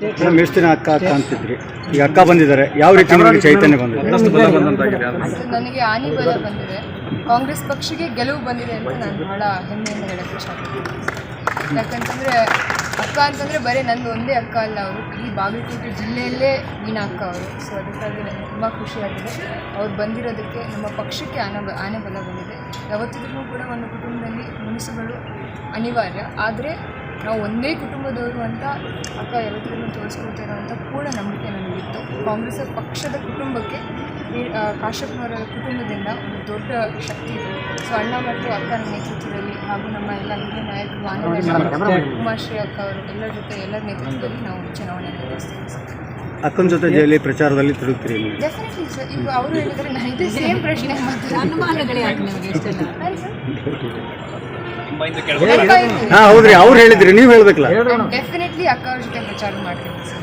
Madam ಎಷ್ಟು ದಿನ ಅಕ್ಕ ಅಕ್ಕ ಅಂತಿದ್ರಿ? ಈಗ ಅಕ್ಕ ಬಂದಿದ್ದಾರೆ. ಯಾವ ರೀತಿ ನಿಮಗೆ ಚೈತನ್ಯ ಬಂದಿದೆ? ಅದು ನನಗೆ ಆನಿ ಬಲ ಬಂದಿದೆ. ಕಾಂಗ್ರೆಸ್ ಪಕ್ಷಕ್ಕೆ ಗೆಲುವು ಬಂದಿದೆ ಅಂತ ನಾನು ಬಹಳ ಹೆಮ್ಮೆಯಿಂದ ಹೇಳಕ್ಕೆ ಇಷ್ಟಪಡ್ತೀನಿ. ಯಾಕಂತಂದರೆ ಅಕ್ಕ ಅಂತಂದರೆ ಬರೀ ನಂದು ಒಂದೇ ಅಕ್ಕ ಅಲ್ಲ ಅವರು. ಈ ಬಾಗಲಕೋಟೆ ಜಿಲ್ಲೆಯಲ್ಲೇ ವೀಣಾ ಅಕ್ಕ ಅವರು. ಸೊ ಅದಕ್ಕಾಗಿ ನನಗೆ ತುಂಬ ಖುಷಿಯಾಗಿದೆ. ಅವ್ರು ಬಂದಿರೋದಕ್ಕೆ ನಮ್ಮ ಪಕ್ಷಕ್ಕೆ ಆನೆ ಬ ಆನೆ ಬಲ ಬಂದಿದೆ. ಯಾವತ್ತಿದ್ರೂ ಕೂಡ ಒಂದು ಕುಟುಂಬದಲ್ಲಿ ಮನಸ್ಸುಗಳು ಅನಿವಾರ್ಯ. ಆದರೆ ನಾವು ಒಂದೇ ಕುಟುಂಬದವರು ಅಂತ ಅಕ್ಕ ಯಾವತ್ತಿಗೂ ತೋರಿಸ್ಕೊಳ್ತಾರೆ ಅಂತ ಪೂರ್ಣ ನಂಬಿಕೆ ನನಗಿತ್ತು. ಕಾಂಗ್ರೆಸ್ ಪಕ್ಷದ ಕುಟುಂಬಕ್ಕೆ ಕಾಶ್ಯಪ್ನವರ ಕುಟುಂಬದಿಂದ ಒಂದು ದೊಡ್ಡ ಶಕ್ತಿ ಇದೆ. ಸೊ ಅಣ್ಣ ಮತ್ತು ಅಕ್ಕನ ನೇತೃತ್ವದಲ್ಲಿ ಹಾಗೂ ನಮ್ಮ ಎಲ್ಲ ಹಿರಿಯ ನಾಯಕರು ಮಾನವ ಉಮಾಶ್ರೀ ಅಕ್ಕ ಅವರು ಎಲ್ಲರ ಜೊತೆ ಎಲ್ಲರ ನೇತೃತ್ವದಲ್ಲಿ ನಾವು ಚುನಾವಣೆ ನಡೆಸ್ತೀವಿ. ಸರ್ ಅಕ್ಕನ ಜೊತೆ ಜೈಲಿ ಪ್ರಚಾರದಲ್ಲಿ ತಿರುಗ್ತೀರಿ ನೀವು? ಡೆಫಿನೆಟ್ಲಿ ಸರ್ ಈಗ ಅವರು ಹೇಳಿದರೆ ನಾನು ಇದೇ ಸೇಮ್ ಪ್ರಶ್ನೆ ಅನುಮಾನಗಳು ಹೌದ್ರಿ. ಅವ್ರು ಹೇಳಿದ್ರಿ. ನೀವು ಹೇಳ್ಬೇಕಲ್ಲ. ಡೆಫಿನೆಟ್ಲಿ ಅಕ್ಕ ಅವ್ರ ಜೊತೆ ಪ್ರಚಾರ ಮಾಡ್ತೀನಿ ಸರ್